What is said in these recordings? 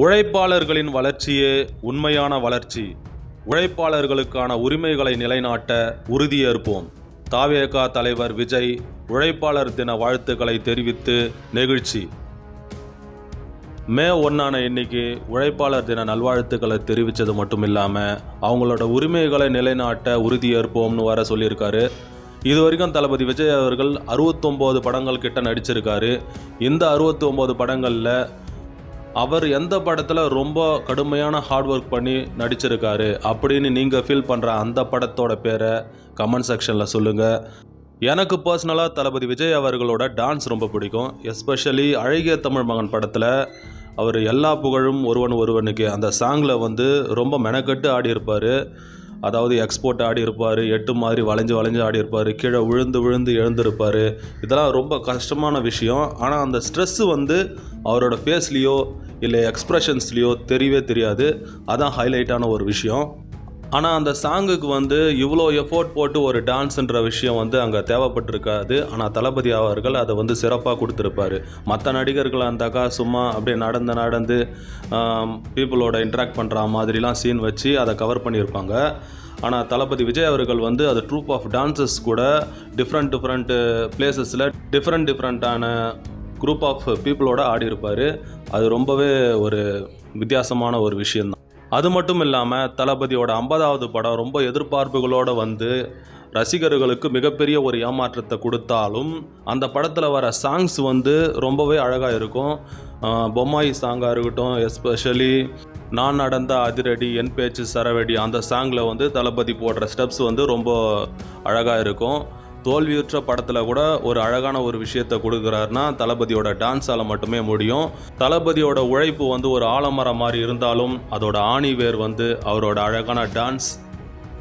உழைப்பாளர்களின் வளர்ச்சியே உண்மையான வளர்ச்சி. உழைப்பாளர்களுக்கான உரிமைகளை நிலைநாட்ட உறுதியேற்போம் தாவேகா தலைவர் விஜய் உழைப்பாளர் தின வாழ்த்துக்களை தெரிவித்து நெகிழ்ச்சி. மே ஒன்றான இன்னைக்கு உழைப்பாளர் தின நல்வாழ்த்துக்களை தெரிவித்தது மட்டும் இல்லாமல் அவங்களோட உரிமைகளை நிலைநாட்ட உறுதியேற்போம்னு வர சொல்லியிருக்காரு. இது வரைக்கும் தளபதி விஜய் அவர்கள் அறுபத்தொம்போது படங்கள் கிட்ட நடிச்சிருக்காரு. இந்த அறுபத்தொம்போது படங்களில் அவர் எந்த படத்தில் ரொம்ப கடுமையான ஹார்ட் ஒர்க் பண்ணி நடிச்சிருக்காரு அப்படின்னு நீங்கள் ஃபீல் பண்ணுற அந்த படத்தோட பேரை கமெண்ட் செக்ஷனில் சொல்லுங்கள் எனக்கு பர்சனலாக தளபதி விஜய் அவர்களோட டான்ஸ் ரொம்ப பிடிக்கும். எஸ்பெஷலி அழகிய தமிழ் மகன் படத்தில் அவர் எல்லா புகழும் ஒருவன் ஒருவனுக்கு அந்த சாங்கில் வந்து ரொம்ப மெனக்கட்டு ஆடியிருப்பார். அதாவது எக்ஸ்போர்ட் ஆடி இருப்பார் எட்டு மாதிரி வளைஞ்சு வளைஞ்சு ஆடி இருப்பார் கீழே விழுந்து விழுந்து எழுந்திருப்பார். இதெல்லாம் ரொம்ப கஷ்டமான விஷயம். ஆனால் அந்த ஸ்ட்ரெஸ்ஸு வந்து அவரோட ஃபேஸ்லேயோ இல்லை எக்ஸ்ப்ரெஷன்ஸ்லேயோ தெரியவே தெரியாது. அதான் ஹைலைட்டான ஒரு விஷயம். ஆனால் அந்த சாங்குக்கு வந்து இவ்வளோ எஃபோர்ட் போட்டு ஒரு டான்ஸுன்ற விஷயம் வந்து அங்கே தேவைப்பட்டிருக்காது. ஆனால் தளபதி அவர்கள் அதை வந்து சிறப்பாக கொடுத்துருப்பாரு. மற்ற நடிகர்களாக இருந்தாக்கா சும்மா அப்படியே நடந்து நடந்து பீப்புளோட இன்ட்ராக்ட் பண்ணுற மாதிரிலாம் சீன் வச்சு அதை கவர் பண்ணியிருப்பாங்க. ஆனால் தளபதி விஜய் அவர்கள் வந்து அது ட்ரூப் ஆஃப் டான்சஸ் கூட டிஃப்ரெண்ட் டிஃப்ரெண்ட்டு பிளேசஸில் டிஃப்ரெண்ட் டிஃப்ரெண்ட்டான குரூப் ஆஃப் பீப்புளோட ஆடி இருப்பார் அது ரொம்பவே ஒரு வித்தியாசமான ஒரு விஷயம்தான். அது மட்டும் இல்லாமல் தளபதியோட ஐம்பதாவது படம் ரொம்ப எதிர்பார்ப்புகளோடு வந்து ரசிகர்களுக்கு மிகப்பெரிய ஒரு ஏமாற்றத்தை கொடுத்தாலும் அந்த படத்தில் வர சாங்ஸ் வந்து ரொம்பவே அழகாக இருக்கும். பொம்மாயி சாங்காக இருக்கட்டும் எஸ்பெஷலி நான் நடந்த அதிரடி என் பேச்சு சரவெடி அந்த சாங்கில் வந்து தளபதி போடுற ஸ்டெப்ஸ் வந்து ரொம்ப அழகாக இருக்கும். தோல்வியுற்ற படத்தில் கூட ஒரு அழகான ஒரு விஷயத்தை கொடுக்குறாருன்னா தளபதியோட டான்ஸால் மட்டுமே முடியும். தளபதியோட உழைப்பு வந்து ஒரு ஆலமரம் மாதிரி இருந்தாலும் அதோட ஆணி வேர் வந்து அவரோட அழகான டான்ஸ்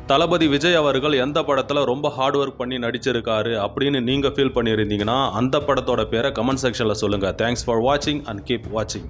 தளபதி விஜய் அவர்கள் எந்த படத்தில் ரொம்ப ஹார்ட் ஒர்க் பண்ணி நடிச்சிருக்காரு அப்படின்னு நீங்கள் ஃபீல் பண்ணியிருந்தீங்கன்னா அந்த படத்தோட பேரை கமெண்ட் செக்ஷனில் சொல்லுங்கள் தேங்க்ஸ் ஃபார் வாட்சிங் அண்ட் கீப் வாட்சிங்